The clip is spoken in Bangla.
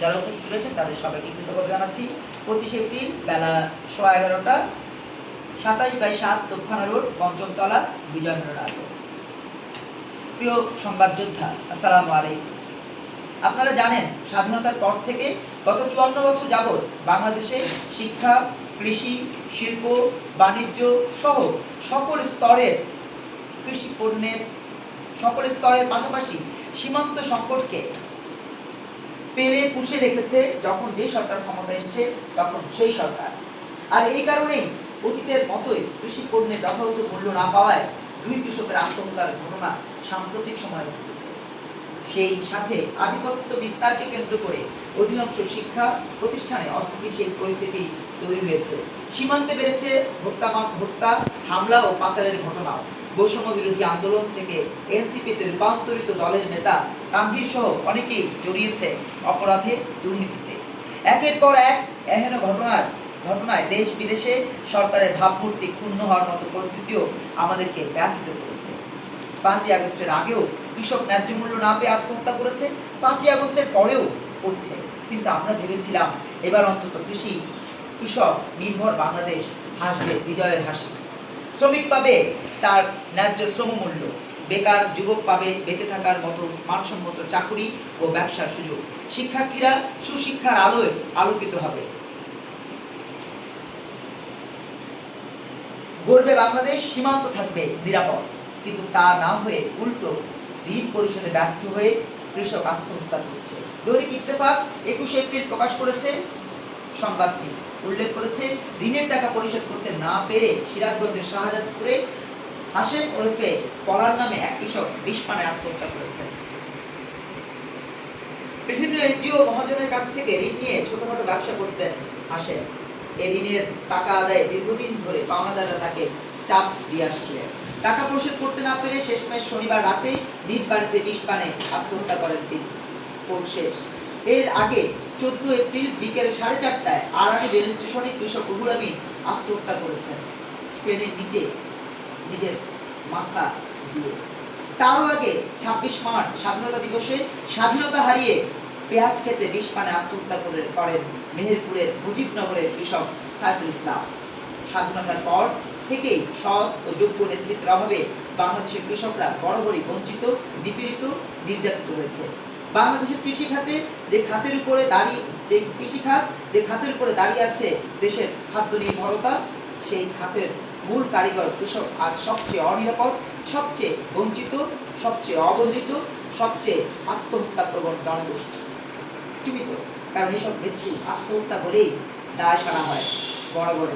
যারা উপস্থিত রয়েছেন তাদের সবাইকে কৃতজ্ঞতা জানাচ্ছি। পঁচিশে এপ্রিল বেলা সোয়া এগারোটা, সাতাশ বাই সাত তোপখানা রোড, পঞ্চমতলা বিজয় মিলনায়ত প্রিয় সংবাদ যোদ্ধা, আসসালামু আলাইকুম। আপনারা জানেন, স্বাধীনতার পর থেকে গত চুয়ান্ন বছর যাবৎ বাংলাদেশে শিক্ষা, কৃষি, শিল্প, বাণিজ্য সহ সকল স্তরের কৃষি পণ্যের সকল স্তরের পাশাপাশি সীমান্ত সংকটকে পেলে পুষে রেখেছে যখন যে সরকার ক্ষমতা এসছে, তখন সেই সরকার। আর এই কারণেই অতীতের মতোই কৃষি পণ্যের যথাযথ মূল্য না পাওয়ায় দুই কৃষকের আত্মহত্যার ঘটনা সাম্প্রতিক সময়ে ঘটেছে। সেই সাথে আধিপত্য বিস্তারকে কেন্দ্র করে অধিকাংশ শিক্ষা প্রতিষ্ঠানে অস্থিতিশীল পরিস্থিতি তৈরি হয়েছে। সীমান্তে বেড়েছে হত্যা হত্যা, হামলা ও পাচারের ঘটনাও। বৈষম্য বিরোধী আন্দোলন থেকে এনসিপিতে রূপান্তরিত দলের নেতা কামভীর সহ অনেকেই জড়িয়েছে অপরাধে দুর্নীতিতে। একের পর এক এহেন ঘটনার, ঘটনায় দেশ বিদেশে সরকারের ভাবমূর্তি ক্ষুণ্ণ হওয়ার মতো পরিস্থিতিও আমাদেরকে ব্যথিত করেছে। পাঁচই আগস্টের আগেও কৃষক ন্যায্য মূল্য না পেয়ে আত্মহত্যা করেছে, পাঁচই আগস্টের পরেও করছে। কিন্তু আমরা ভেবেছিলাম এবার অন্তত কৃষি, কৃষক নির্ভর বাংলাদেশ হাসবে বিজয়ের হাসি। শ্রমিক পাবে তার ন্যায্য শ্রমমূল্য বেকার যুবক পাবে বেঁচে থাকার মতো মানসম্মত চাকুরি ও ব্যবসার সুযোগ। শিক্ষার্থীরা সুশিক্ষার আলোয় আলোকিত হবে। গড়বে বাংলাদেশ, সীমান্ত থাকবে নিরাপদ। কিন্তু তা না হয়ে উল্টো ঋণ পরিশোধে ব্যর্থ হয়ে কৃষক আত্মহত্যা করছে। দৈনিক ইত্তেফাক একুশে এপ্রিল প্রকাশ করেছে সংবাদটি উল্লেখ করেছে, ঋণের টাকা পরিশোধ করতে না পেরে সিরাজগঞ্জের শাহজাদপুরে হাসেম ওরফে পলার নামে এক কৃষক বিষ পানে আত্মহত্যা করেছেন। বিভিন্ন এনজিও মহাজনের কাছ থেকে ঋণ নিয়ে ছোটখাটো ব্যবসা করতেন হাসেম এই ঋণের টাকা আদায়ে দীর্ঘদিন ধরে পাওনাদাররা তাকে চাপ দিয়ে আসছিলেন। টাকা পরিশোধ করতে না পেরে শেষমেশ শনিবার রাতেই নিজ বাড়িতে বিষ পানে আত্মহত্যা করেন তিনি। শেষ। এর আগে চোদ্দ এপ্রিল বিকেল সাড়ে চারটায় আড়ানি রেল স্টেশনে কৃষক রুহুল আমিন আত্মহত্যা করেছেন। ট্রেনের নিচে নিজের মাথা দিয়ে। তারও আগে ছাব্বিশ মার্চ স্বাধীনতা দিবসে স্বাধীনতা হারিয়ে পেঁয়াজ খেতে বিষ পানে আত্মহত্যা করে করেন মেহেরপুরের মুজিবনগরের কৃষক সাইফুল ইসলাম। স্বাধীনতার পর থেকেই সৎ ও যোগ্য নেতৃত্বের অভাবে বাংলাদেশের কৃষকরা বরাবরই বঞ্চিত, নিপীড়িত, নির্যাতিত হয়েছে। বাংলাদেশের কৃষি খাতে যে খাতের উপরে দাঁড়িয়ে যে কৃষি খাত যে খাতের উপরে দাঁড়িয়ে আছে দেশের খাদ্য নির্ভরতা, সেই খাতের মূল কারিগর কৃষক আজ সবচেয়ে অনিরাপদ, সবচেয়ে বঞ্চিত, সবচেয়ে অবহেলিত, সবচেয়ে আত্মহত্যা প্রবণ জনগোষ্ঠী। সীমিত, কারণ এসব মৃত্যু আত্মহত্যা বলেই দায় সারা হয় বড় বড়